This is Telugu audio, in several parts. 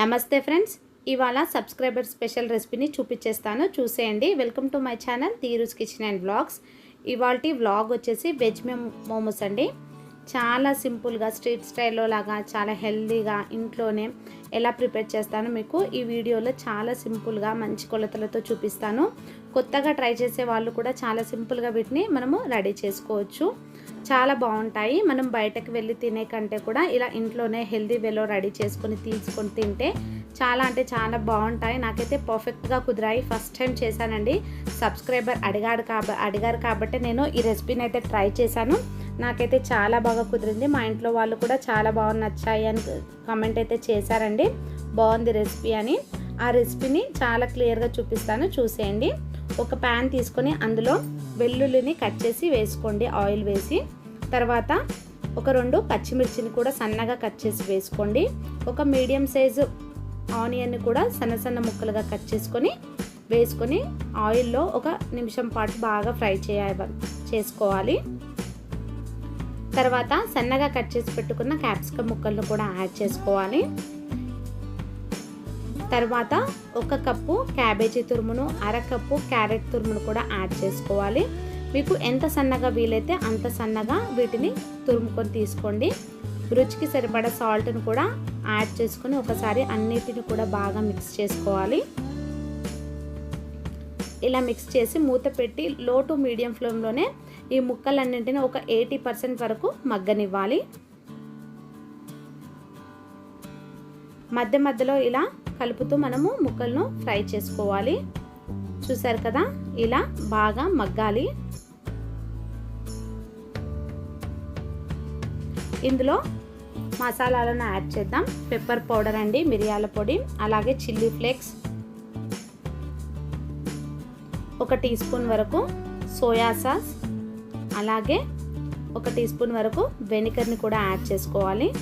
నమస్తే ఫ్రెండ్స్. ఇవాళ సబ్స్క్రైబర్ స్పెషల్ రెసిపీని చూపించేస్తాను. చూసేయండి. Welcome to my channel Theerus kitchen and vlogs. ఇవాళ వ్లాగ్ వచ్చేసి వెజ్ మోమోస్ అండి. చాలా సింపుల్గా స్ట్రీట్ స్టైల్లో లాగా చాలా హెల్దీగా ఇంట్లోనే ఎలా ప్రిపేర్ చేస్తాను మీకు ఈ వీడియోలో చాలా సింపుల్గా మంచి కొలతలతో చూపిస్తాను. కొత్తగా ట్రై చేసే వాళ్ళు కూడా చాలా సింపుల్గా వీటిని మనము రెడీ చేసుకోవచ్చు. చాలా బాగుంటాయి. మనం బయటకు వెళ్ళి తినే కంటే కూడా ఇలా ఇంట్లోనే హెల్దీ వేలో రెడీ చేసుకొని తీసుకొని తింటే చాలా అంటే చాలా బాగుంటాయి. నాకైతే పర్ఫెక్ట్గా కుదిరాయి. ఫస్ట్ టైం చేశానండి. సబ్స్క్రైబర్ అడిగాడు కాబ అడిగారు కాబట్టి నేను ఈ రెసిపీని అయితే ట్రై చేశాను. నాకైతే చాలా బాగా కుదిరింది. మా ఇంట్లో వాళ్ళు కూడా చాలా బాగా నచ్చాయి అని కమెంట్ అయితే చేశారండి. బాగుంది రెసిపీ అని. ఆ రెసిపీని చాలా క్లియర్గా చూపిస్తాను. చూసేయండి. ఒక ప్యాన్ తీసుకొని అందులో వెల్లుల్లిని కట్ చేసి వేసుకోండి ఆయిల్ వేసి. తర్వాత ఒక రెండు పచ్చిమిర్చిని కూడా సన్నగా కట్ చేసి వేసుకోండి. ఒక మీడియం సైజు ఆనియన్ని కూడా సన్న సన్న ముక్కలుగా కట్ చేసుకొని వేసుకొని ఆయిల్లో ఒక నిమిషం పాటు బాగా ఫ్రై చేయ చేసుకోవాలి. తర్వాత సన్నగా కట్ చేసి పెట్టుకున్న క్యాప్సికమ్ ముక్కలను కూడా యాడ్ చేసుకోవాలి. తర్వాత ఒక కప్పు క్యాబేజీ తురుమును అర కప్పు క్యారెట్ తురుమును కూడా యాడ్ చేసుకోవాలి. మీకు ఎంత సన్నగా వీలైతే అంత సన్నగా వీటిని తురుముకొని తీసుకోండి. రుచికి సరిపడా సాల్ట్ని కూడా యాడ్ చేసుకొని ఒకసారి అన్నిటిని కూడా బాగా మిక్స్ చేసుకోవాలి. ఇలా మిక్స్ చేసి మూత పెట్టి లో టు మీడియం ఫ్లేమ్లోనే ఈ ముక్కలన్నింటినీ ఒక ఎయిటీ పర్సెంట్ వరకు మగ్గనివ్వాలి. మధ్య మధ్యలో ఇలా కలుపుతూ మనము ముక్కలను ఫ్రై చేసుకోవాలి. చూసారు కదా? ఇలా బాగా మగ్గాలి. ఇందులో మసాలాలను యాడ్ చేద్దాం. పెప్పర్ పౌడర్ అండి మిరియాల పొడి అలాగే చిల్లీ ఫ్లేక్స్. ఒక టీ స్పూన్ వరకు సోయా సాస్. అలాగే ఒక టీ స్పూన్ వరకు వెనిగర్ని కూడా యాడ్ చేసుకోవాలి.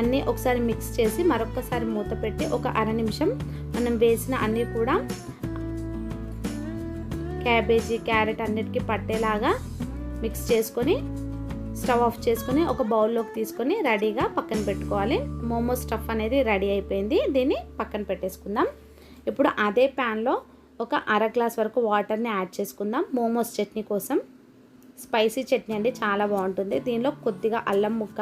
అన్నీ ఒకసారి మిక్స్ చేసి మరొకసారి మూత పెట్టి ఒక అర నిమిషం మనం వేసిన అన్నీ కూడా క్యాబేజీ క్యారెట్ అన్నిటికీ పట్టేలాగా మిక్స్ చేసుకొని స్టవ్ ఆఫ్ చేసుకొని ఒక బౌల్లోకి తీసుకొని రెడీగా పక్కన పెట్టుకోవాలి. మోమో స్టఫ్ అనేది రెడీ అయిపోయింది. దీన్ని పక్కన పెట్టేసుకుందాం. ఇప్పుడు అదే ప్యాన్లో ఒక అర గ్లాస్ వరకు వాటర్ని యాడ్ చేసుకుందాం. మోమోస్ చట్నీ కోసం. స్పైసీ చట్నీ అండి చాలా బాగుంటుంది. దీనిలో కొద్దిగా అల్లం ముక్క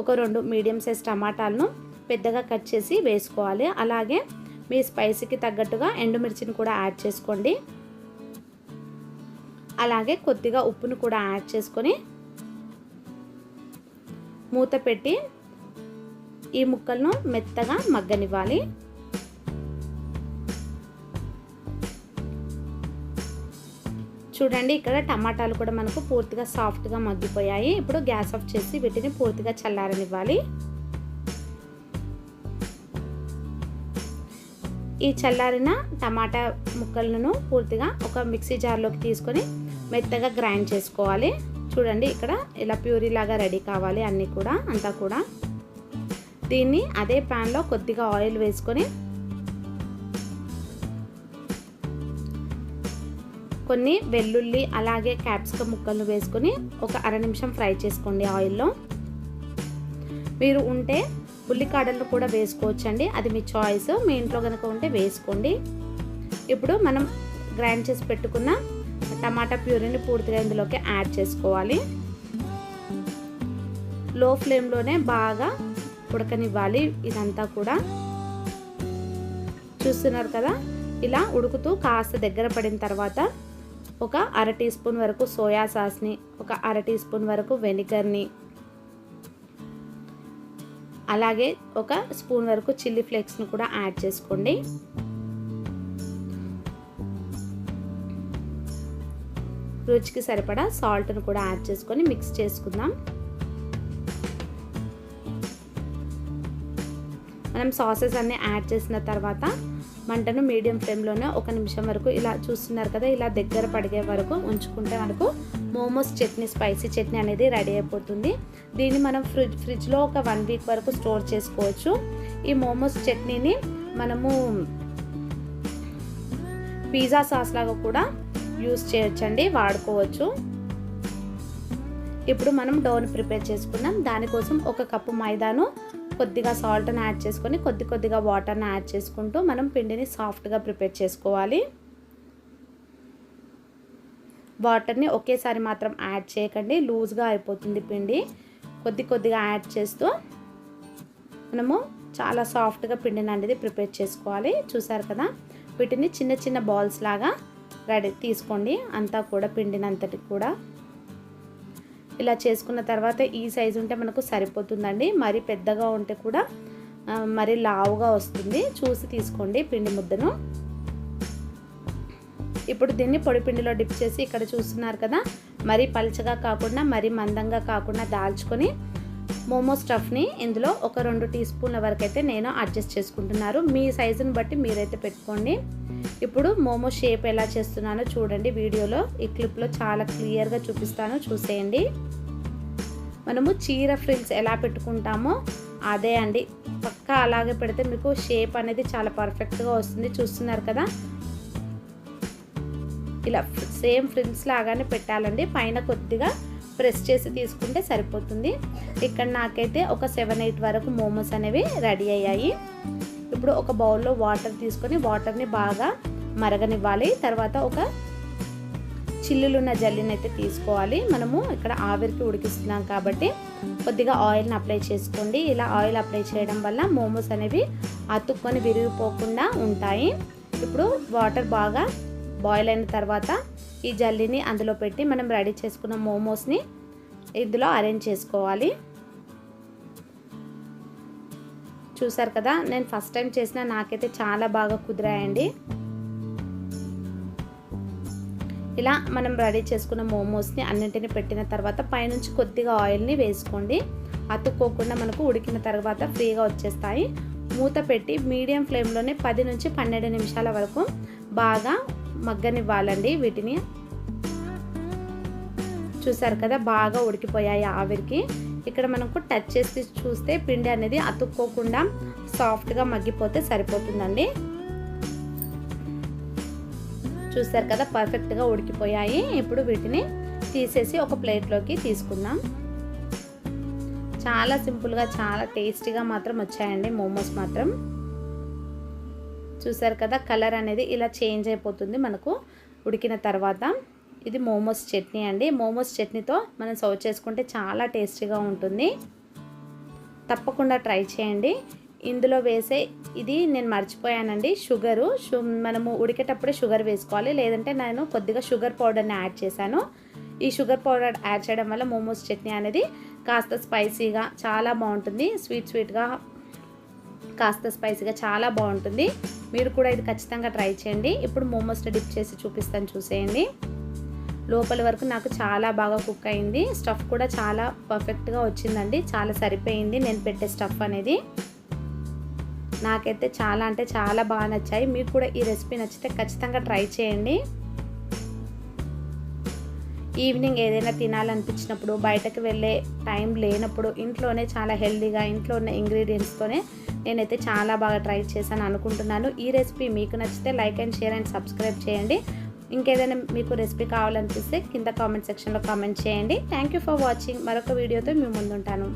ఒక రెండు మీడియం సైజ్ టమాటాలను పెద్దగా కట్ చేసి వేసుకోవాలి. అలాగే మీ స్పైసీకి తగ్గట్టుగా ఎండుమిర్చిని కూడా యాడ్ చేసుకోండి. అలాగే కొద్దిగా ఉప్పును కూడా యాడ్ చేసుకొని మూత పెట్టి ఈ ముక్కలను మెత్తగా మగ్గనివ్వాలి. చూడండి ఇక్కడ టమాటాలు కూడా మనకు పూర్తిగా సాఫ్ట్గా మగ్గిపోయాయి. ఇప్పుడు గ్యాస్ ఆఫ్ చేసి వీటిని పూర్తిగా చల్లారనివ్వాలి. ఈ చల్లారిన టమాటా ముక్కలను పూర్తిగా ఒక మిక్సీ జార్లోకి తీసుకొని మెత్తగా గ్రైండ్ చేసుకోవాలి. చూడండి ఇక్కడ ఇలా ప్యూరీ లాగా రెడీ కావాలి అన్నీ కూడా అంతా కూడా. దీన్ని అదే ప్యాన్లో కొద్దిగా ఆయిల్ వేసుకొని కొన్ని వెల్లుల్లి అలాగే క్యాప్సికమ్ ముక్కలను వేసుకొని ఒక అర నిమిషం ఫ్రై చేసుకోండి ఆయిల్లో. మీరు ఉంటే ఉల్లికాడలను కూడా వేసుకోవచ్చండి. అది మీ చాయిస్. మీ ఇంట్లో కనుక ఉంటే వేసుకోండి. ఇప్పుడు మనం గ్రైండ్ చేసి పెట్టుకున్న టమాటా ప్యూరీని పూర్తిగా ఇందులోకి యాడ్ చేసుకోవాలి. లో ఫ్లేమ్లోనే బాగా ఉడకనివ్వాలి ఇదంతా కూడా. చూస్తున్నారు కదా? ఇలా ఉడుకుతూ కాస్త దగ్గర పడిన తర్వాత ఒక అర టీ స్పూన్ వరకు సోయా సాస్ని ఒక అర టీ స్పూన్ వరకు వెనిగర్ని అలాగే ఒక స్పూన్ వరకు చిల్లీ ఫ్లేక్స్ను కూడా యాడ్ చేసుకోండి. రుచికి సరిపడా సాల్ట్ను కూడా యాడ్ చేసుకొని మిక్స్ చేసుకుందాం. మనం సాసెస్ అన్నీ యాడ్ చేసిన తర్వాత మంటను మీడియం ఫ్లేమ్లోనే ఒక నిమిషం వరకు ఇలా చూస్తున్నారు కదా ఇలా దగ్గర పడిగే వరకు ఉంచుకుంటే మనకు మోమోస్ చట్నీ స్పైసీ చట్నీ అనేది రెడీ అయిపోతుంది. దీన్ని మనం ఫ్రిడ్జ్ ఫ్రిడ్జ్లో ఒక వన్ వీక్ వరకు స్టోర్ చేసుకోవచ్చు. ఈ మోమోస్ చట్నీని మనము పిజ్జా సాస్ లాగా కూడా యూస్ చేయొచ్చండి వాడుకోవచ్చు. ఇప్పుడు మనం డోని ప్రిపేర్ చేసుకున్నాం. దానికోసం ఒక కప్పు మైదాను కొద్దిగా సాల్ట్ని యాడ్ చేసుకొని కొద్ది కొద్దిగా వాటర్ని యాడ్ చేసుకుంటూ మనం పిండిని సాఫ్ట్గా ప్రిపేర్ చేసుకోవాలి. వాటర్ని ఒకేసారి మాత్రం యాడ్ చేయకండి. లూజ్గా అయిపోతుంది పిండి. కొద్ది కొద్దిగా యాడ్ చేస్తూ మనము చాలా సాఫ్ట్గా పిండిని అనేది ప్రిపేర్ చేసుకోవాలి. చూసారు కదా? వీటిని చిన్న చిన్న బాల్స్ లాగా రెడీ తీసుకోండి. అంతా కూడా పిండినంతటి కూడా. ఇలా చేసుకున్న తర్వాత ఈ సైజు ఉంటే మనకు సరిపోతుందండి. మరి పెద్దగా ఉంటే కూడా మరి లావుగా వస్తుంది. చూసి తీసుకోండి పిండి ముద్దను. ఇప్పుడు దీన్ని పొడి పిండిలో డిప్ చేసి ఇక్కడ చూస్తున్నారు కదా మరీ పల్చగా కాకుండా మరీ మందంగా కాకుండా దాల్చుకొని మోమో స్టఫ్ని ఇందులో ఒక రెండు టీ స్పూన్ల వరకు అయితే నేను అడ్జస్ట్ చేసుకుంటున్నారు. మీ సైజుని బట్టి మీరైతే పెట్టుకోండి. ఇప్పుడు మోమో షేప్ ఎలా చేస్తున్నానో చూడండి. వీడియోలో ఈ క్లిప్లో చాలా క్లియర్గా చూపిస్తాను. చూసేయండి. మనము చీర ఫ్రిల్స్ ఎలా పెట్టుకుంటామో అదే అండి. పక్కా అలాగే పెడితే మీకు షేప్ అనేది చాలా పర్ఫెక్ట్గా వస్తుంది. చూస్తున్నారు కదా? ఇలా సేమ్ ఫ్రిల్స్ లాగానే పెట్టాలండి. పైన కొద్దిగా ప్రెస్ చేసి తీసుకుంటే సరిపోతుంది. ఇక్కడ నాకైతే ఒక సెవెన్ ఎయిట్ వరకు మోమోస్ అనేవి రెడీ అయ్యాయి. ఇప్పుడు ఒక బౌల్లో వాటర్ తీసుకొని వాటర్ని బాగా మరగనివ్వాలి. తర్వాత ఒక చిల్లులున్న జల్లిని అయితే తీసుకోవాలి. మనము ఇక్కడ ఆవిరికి ఉడికిస్తున్నాం కాబట్టి కొద్దిగా ఆయిల్ని అప్లై చేసుకోండి. ఇలా ఆయిల్ అప్లై చేయడం వల్ల మోమోస్ అనేవి అతుక్కొని విరిగిపోకుండా ఉంటాయి. ఇప్పుడు వాటర్ బాగా బాయిల్ అయిన తర్వాత ఈ జల్లిని అందులో పెట్టి మనం రెడీ చేసుకున్న మోమోస్ని ఇందులో అరేంజ్ చేసుకోవాలి. చూసారు కదా నేను ఫస్ట్ టైం చేసిన నాకైతే చాలా బాగా కుదిరాయండి. ఇలా మనం రెడీ చేసుకున్న మోమోస్ని అన్నింటిని పెట్టిన తర్వాత పైనుంచి కొద్దిగా ఆయిల్ని వేసుకోండి. అతుక్కోకుండా మనకు ఉడికిన తర్వాత ఫ్రీగా వచ్చేస్తాయి. మూత పెట్టి మీడియం ఫ్లేమ్లోనే పది నుంచి పన్నెండు నిమిషాల వరకు బాగా మగ్గనివ్వాలండి వీటిని. చూసారు కదా బాగా ఉడికిపోయాయి ఆవిరికి. ఇక్కడ మనకు టచ్ చేసి చూస్తే పిండి అనేది అతుక్కోకుండా సాఫ్ట్గా మగ్గిపోతే సరిపోతుందండి. చూసారు కదా పర్ఫెక్ట్గా ఉడికిపోయాయి. ఇప్పుడు వీటిని తీసేసి ఒక ప్లేట్లోకి తీసుకుందాం. చాలా సింపుల్గా చాలా టేస్టీగా మాత్రం వచ్చాయండి మోమోస్ మాత్రం. చూసారు కదా కలర్ అనేది ఇలా చేంజ్ అయిపోతుంది మనకు. ఉడికిన తర్వాత ఇది మోమోస్ చట్నీ అండి. మోమోస్ చట్నీతో మనం సర్వ్ చేసుకుంటే చాలా టేస్టీగా ఉంటుంది. తప్పకుండా ట్రై చేయండి. ఇందులో వేసే ఇది నేను మర్చిపోయానండి. షుగరు. షు మనము ఉడికేటప్పుడే షుగర్ వేసుకోవాలి. లేదంటే నేను కొద్దిగా షుగర్ పౌడర్ని యాడ్ చేశాను. ఈ షుగర్ పౌడర్ యాడ్ చేయడం వల్ల మోమోస్ చట్నీ అనేది కాస్త స్పైసీగా చాలా బాగుంటుంది. స్వీట్ స్వీట్గా కాస్త స్పైసీగా చాలా బాగుంటుంది. మీరు కూడా ఇది ఖచ్చితంగా ట్రై చేయండి. ఇప్పుడు మోమోస్లో డిప్ చేసి చూపిస్తాను చూసేయండి. లోపల వరకు నాకు చాలా బాగా కుక్ అయింది. స్టఫ్ కూడా చాలా పర్ఫెక్ట్గా వచ్చిందండి. చాలా సరిపోయింది. నేను పెట్టే స్టఫ్ అనేది. నాకైతే చాలా అంటే చాలా బాగా నచ్చాయి. మీకు కూడా ఈ రెసిపీ నచ్చితే ఖచ్చితంగా ట్రై చేయండి. ఈవినింగ్ ఏదైనా తినాలనిపించినప్పుడు బయటకు వెళ్ళే టైం లేనప్పుడు ఇంట్లోనే చాలా హెల్దీగా ఇంట్లో ఉన్న ఇంగ్రీడియంట్స్తోనే నేనైతే చాలా బాగా ట్రై చేశాను అనుకుంటున్నాను. ఈ రెసిపీ మీకు నచ్చితే like and share and subscribe చేయండి. ఇంకేదైనా మీకు రెసిపీ కావాలనిపిస్తే కింద కామెంట్ సెక్షన్లో కామెంట్ చేయండి. Thank you for watching. మరొక వీడియోతో మీ ముందుంటాను.